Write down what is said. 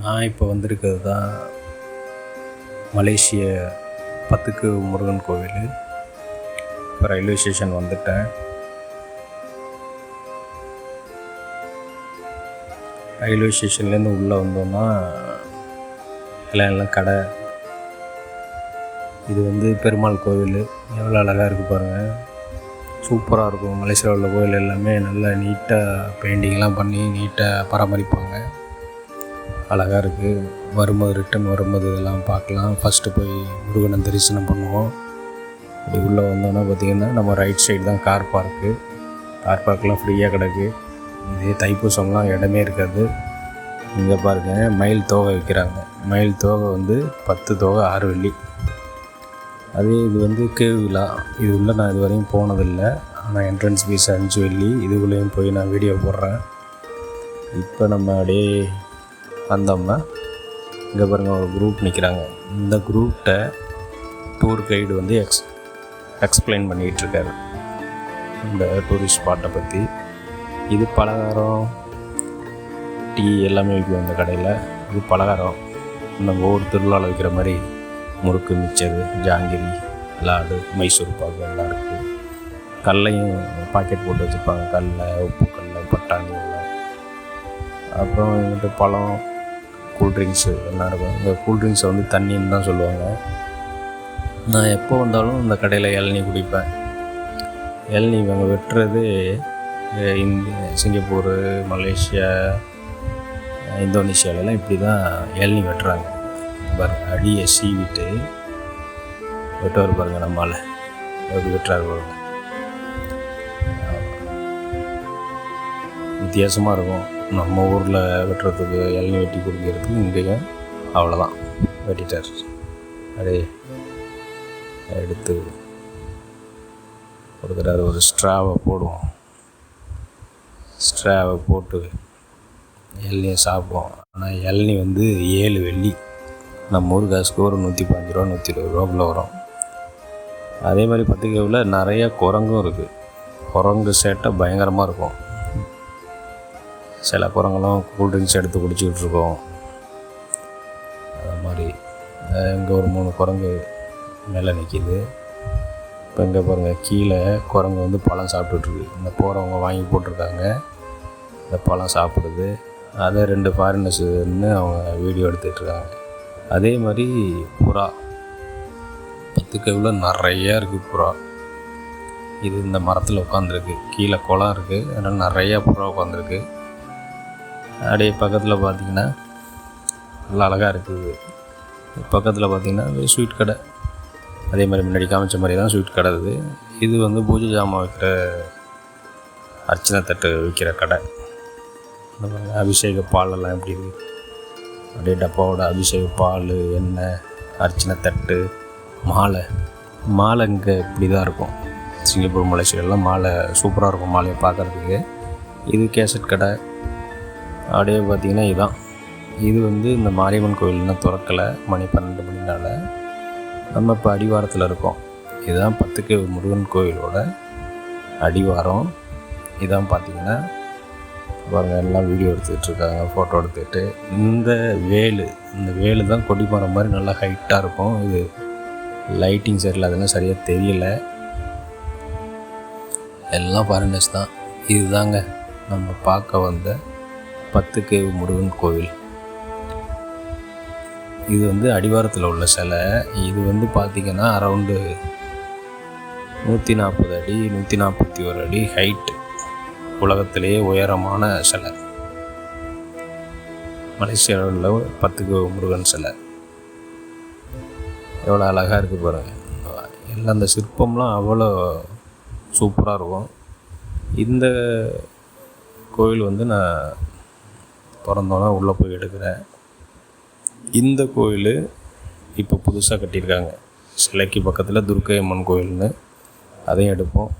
நான் இப்போ வந்திருக்கிறது தான் மலேசிய பத்துக்கு முருகன் கோவில். இப்போ ரயில்வே ஸ்டேஷன் வந்துட்டேன். ரயில்வே ஸ்டேஷன்லேருந்து உள்ளே வந்தோம்னா எல்லாம் எல்லாம் கடை. இது வந்து பெருமாள் கோவில். எவ்வளோ அழகாக இருக்குது பாருங்கள் சூப்பராக இருக்கும். மலேசியாவில் உள்ள கோவில் எல்லாமே நல்லா நீட்டாக பெயிண்டிங்லாம் பண்ணி நீட்டாக பராமரிப்பாங்க. அழகாக இருக்குது வரும்போது ரிட்டன் வரும்போது இதெல்லாம் பார்க்கலாம். ஃபஸ்ட்டு போய் முருகனை தரிசனம் பண்ணுவோம். அப்படி உள்ளே வந்தோன்னா பார்த்திங்கன்னா நம்ம ரைட் சைடு தான் கார் பார்க்கு கார் பார்க்கெலாம் ஃப்ரீயாக கிடக்கு. இதே தைப்பூசம்லாம் இடமே இருக்காது. இங்கே பாருங்கள் மயில் தோகை விற்கிறாங்க மயில் தோகை வந்து பத்து தோகை ஆறு வெள்ளி. அதே இது வந்து கேவு விழா. இது உள்ள நான் இது வரையும் போனதில்லை. ஆனால் என்ட்ரன்ஸ் ஃபீஸ் அஞ்சு வெள்ளி. இதுக்குள்ளேயும் போய் நான் வீடியோ போடுறேன். இப்போ நம்ம அப்படியே வந்தோம்னா இங்கே பாருங்கள் ஒரு குரூப் நிற்கிறாங்க இந்த குரூப்கிட்ட டூர் கைடு வந்து எக்ஸ் எக்ஸ்பிளைன் பண்ணிகிட்ருக்காரு. இந்த டூரிஸ்ட் ஸ்பாட்டை பற்றி இது பலகாரம் டீ எல்லாமே விற்கும் இந்த கடையில். இது பலகாரம். நம்ம ஒவ்வொரு திருவிழாவில் விற்கிற மாதிரி முறுக்கு மிச்சரு ஜாங்கிரி லாடு மைசூர் பாக்கு எல்லாம் இருக்குது கல்லையும் பாக்கெட் போட்டு வச்சுருப்பாங்க. கல்லை உப்பு கடல பட்டாணி எல்லாம். அப்புறம் வந்துட்டு பழம் கூல்ட்ரிங்க்ஸு எல்லாம் இருக்கும். இந்த கூல்ட்ரிங்க்ஸை வந்து தண்ணின்னு தான் சொல்லுவாங்க. நான் எப்போ வந்தாலும் இந்த கடையில் இளநீ குடிப்பேன். இளநீ இவங்க வெட்டுறது அஹ், சிங்கப்பூர் மலேசியா இந்தோனேஷியாவிலலாம் இந்தோனேஷியாலலாம் இப்படி தான் இளநீ வெட்டுறாங்க. பாருங்க அடியை சீவிட்டு வெட்டவர் பாருங்கள் நம்மால். எப்படி வெட்டுறாரு பாருங்கள் வித்தியாசமாக இருக்கும். நம்ம ஊரில் வெட்டுறதுக்கு இளநீ வெட்டி குடிக்கிறதுக்கு இங்கேயும் அவ்வளோதான் வெட்டிட்டார். அப்படியே எடுத்து கொடுக்குறாரு. ஒரு ஸ்ட்ராவை போடுவோம். ஸ்ட்ராவை போட்டு இளநியை சாப்பிடுவோம். ஆனால் இளநீ வந்து ஏழு வெள்ளி. நம்ம ஊர் காசுக்கு ஒரு நூற்றி பாஞ்சு ரூபா நூற்றி இருபது ரூபாக்குள்ளே வரும். அதே மாதிரி பத்திரிக்கையில் நிறைய குரங்கும் இருக்குது குரங்கு சேட்டை பயங்கரமாக இருக்கும். சில குரங்கெல்லாம் கூல்ட்ரிங்க்ஸ் எடுத்து குடிச்சிக்கிட்டு இருக்கோம் அது மாதிரி. இங்கே ஒரு மூணு குரங்கு மேலே நிற்கிது இப்போ இங்கே பாருங்கள் கீழே குரங்கு வந்து பழம் சாப்பிட்டுட்ருக்கு. இந்த போகிறவங்க வாங்கி போட்டிருக்காங்க. இந்த பழம் சாப்பிடுது. அதை ரெண்டு ஃபாரினர்ஸ் வந்து அவங்க வீடியோ எடுத்துகிட்ருக்காங்க அதே மாதிரி புறா. பத்து கவியில் நிறையா இருக்குது புறா. இது இந்த மரத்தில் உட்காந்துருக்கு. கீழே குளம் இருக்குது அதனால் நிறையா புறா உட்காந்துருக்கு. அப்படியே பக்கத்தில் பார்த்தீங்கன்னா நல்லா அழகாக இருக்குது பக்கத்தில் பார்த்திங்கன்னா ஸ்வீட் கடை. அதே மாதிரி முன்னாடி காமிச்ச மாதிரி தான் ஸ்வீட் கடை இது இது வந்து பூஜை ஜாமான் வைக்கிற அர்ச்சனை தட்டு விற்கிற கடை. மாதிரி அபிஷேக பாலெல்லாம் எப்படி இருக்குது அப்படியே டப்பாவோட அபிஷேக பால் எண்ணெய் அர்ச்சனை தட்டு மாலை. மாலை இங்கே இப்படி தான் இருக்கும். சிங்கப்பூர் மலேசியாலாம் மாலை சூப்பராக இருக்கும் மாலையை பார்க்குறதுக்கு. இது கேசட் கடை. அப்படியே பார்த்தீங்கன்னா இதுதான் இது வந்து இந்த மாரியம்மன் கோயில் இன்னும் திறக்கலை மணி பன்னெண்டு மணினால். நம்ம இப்போ அடிவாரத்தில் இருக்கோம். இதுதான் பத்துக்கு முருகன் கோயிலோட அடிவாரம். இதான் பார்த்தீங்கன்னா பாருங்க எல்லாம் வீடியோ எடுத்துக்கிட்டு இருக்காங்க ஃபோட்டோ எடுத்துக்கிட்டு. இந்த வேலு இந்த வேலு தான் கொடிமரம் மாதிரி நல்லா ஹைட்டாக இருக்கும். இது லைட்டிங் சரியில்லை அதெல்லாம் சரியாக தெரியல. எல்லாம் ஃபாரினர்ஸ் தான். இதுதாங்க நம்ம பார்க்க வந்த பத்து கே முருகன் கோவில். இது வந்து அடிவாரத்தில் உள்ள சிலை. இது வந்து பார்த்திங்கன்னா அரவுண்டு நூற்றி நாற்பது அடி நூற்றி நாற்பத்தி ஒரு அடி ஹைட் உலகத்திலேயே உயரமான சிலை. மலேசியாவில் பத்துக்கு முருகன் சிலை. எவ்வளோ அழகாக இருக்குது பாருங்கள் எல்லாம் அந்த சிற்பம்லாம் அவ்வளோ சூப்பராக இருக்கும். இந்த கோவில் வந்து நான் திறந்தோன்னே உள்ளே போய் எடுக்கிறேன் இந்த கோயில் இப்போ புதுசாக கட்டியிருக்காங்க. சிலைக்கு பக்கத்தில் துர்க்கை அம்மன் கோயில்னு அதையும் எடுப்போம்.